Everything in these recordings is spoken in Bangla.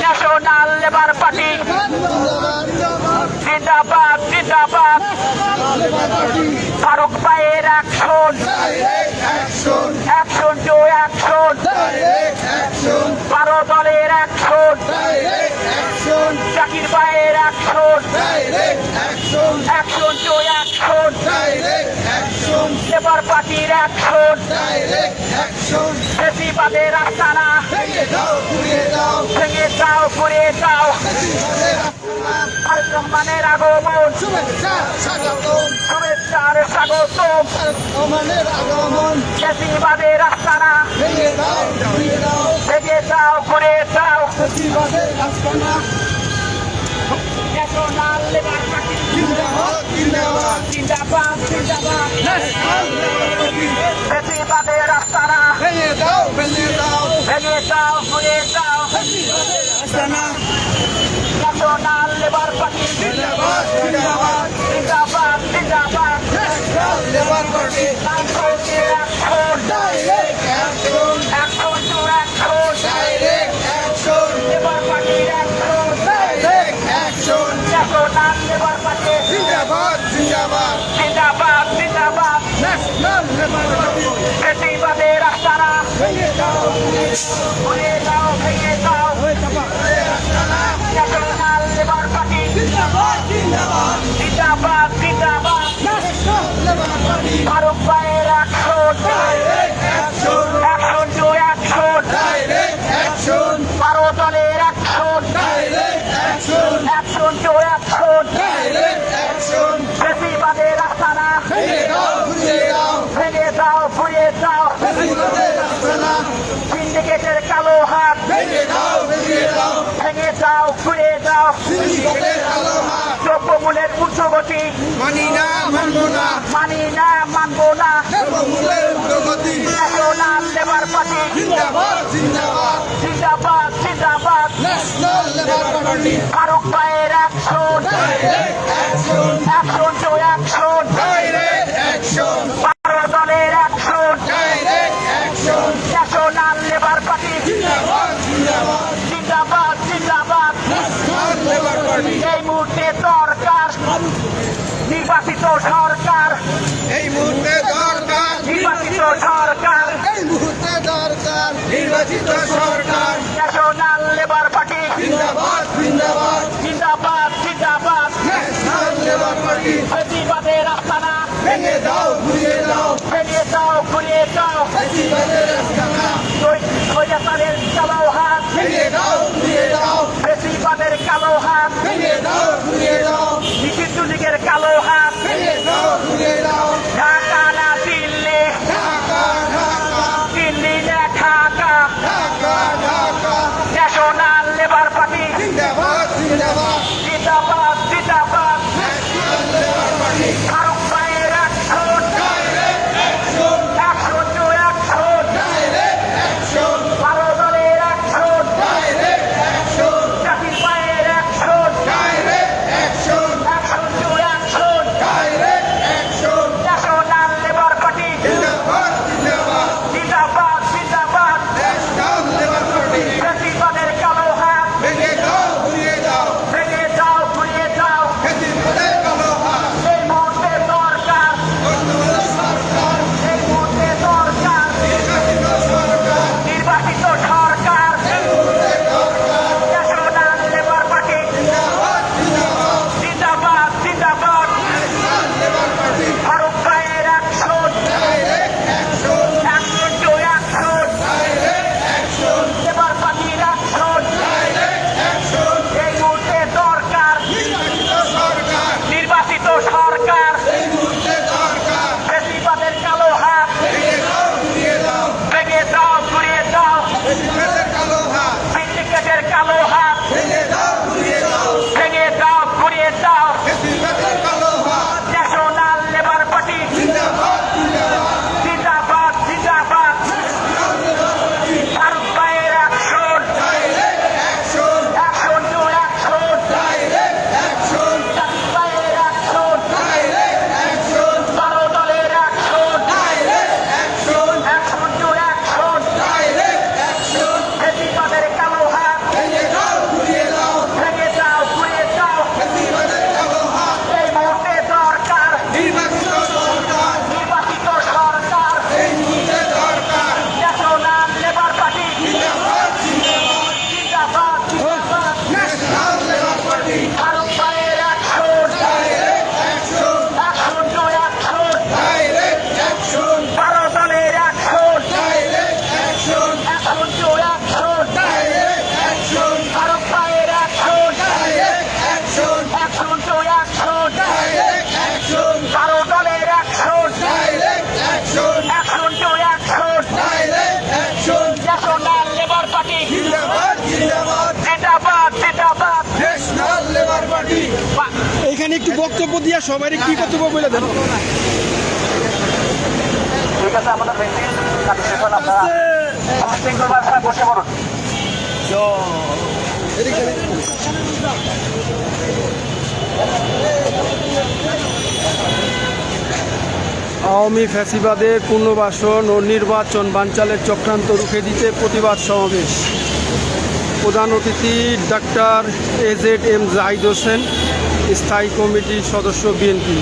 ন্যাশনাল লেবার পার্টি জিন্দাবাদ জিন্দাবাদ ফারুক ভাইয়ের অ্যাকশন অ্যাকশন লেবার পার্টির অ্যাকশন বেশিবাদের আস্তানা ভেঙে যাও ঘুরে যাও আর সম্মানের আগমন। শুভেচ্ছার স্বাগতম। বেশিবাদের আস্তানা ভেঙে যাও ঘুরে যাও ন্যাশনাল জিন্দাবাদ বেশিবাদের আস্তানা ভেঙে যাও ঘুরে যাও ন্যাশনাল লেবার পার্টি জিন্দাবাদ জিন্দাবাদ নাইট্রোজেন অ্যাকশন অ্যাকশন ঘুরে যাও ভেঙে যাও ন্যাশনাল লেবার পার্টি জিন্দাবাদ জিন্দাবাদ ফারুক ভাইয়ের কালো হাত। ভেঙে যাও ঘুরে যাও দ্রব্যমূল্যের উচ্চগতি মানি না মানবো না। মানি না মানবো না। সর্বমূল্যের উগ্রগতি ন্যাশনাল লেবার পার্টি জিন্দাবাদ জিন্দাবাদ। জিন্দাবাদ জিন্দাবাদ। ন্যাশনাল লেবার পার্টি ফারুক ভাইয়ের নির্বাচিত সরকার। এই মুহূর্তে দরকার। নির্বাচিত সরকার। এই মুহূর্তে দরকার। নির্বাচিত সরকার। ন্যাশনাল লেবার পার্টি জিন্দাবাদ জিন্দাবাদ। জিন্দাবাদ জিন্দাবাদ। ন্যাশনাল লেবার পার্টি প্রতিবাদের আস্তানা ভেঙে দাও ঘুরিয়ে দাও। ফেরিয়ে দাও ঘুরিয়ে দাও। বেশিবাদের লেবার এখানে একটু বক্তব্য দিয়া সবাই কি কর্তব্য বলে দেন? ঠিক আছে আমাদের মিটিং এখন আপনারা শৃঙ্খলা বসে পড়ুন। আওয়ামী ফ্যাসিবাদের পুনর্বাসন ও নির্বাচন বানচালের চক্রান্ত রুখে দিতে প্রতিবাদ সমাবেশ। প্রধান অতিথি doctor A Z M Zahid Hossain স্থায়ী কমিটির সদস্য বিএনপি।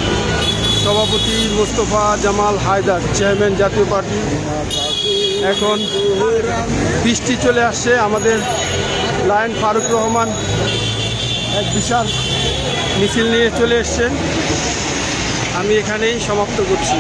সভাপতি মোস্তফা জামাল হায়দার, চেয়ারম্যান জাতীয় পার্টি। এখন বৃষ্টি চলে আসছে, আমাদের লায়ন ফারুক রহমান এক বিশাল মিছিল নিয়ে চলে এসছেন। আমি এখানেই সমাপ্ত করছি।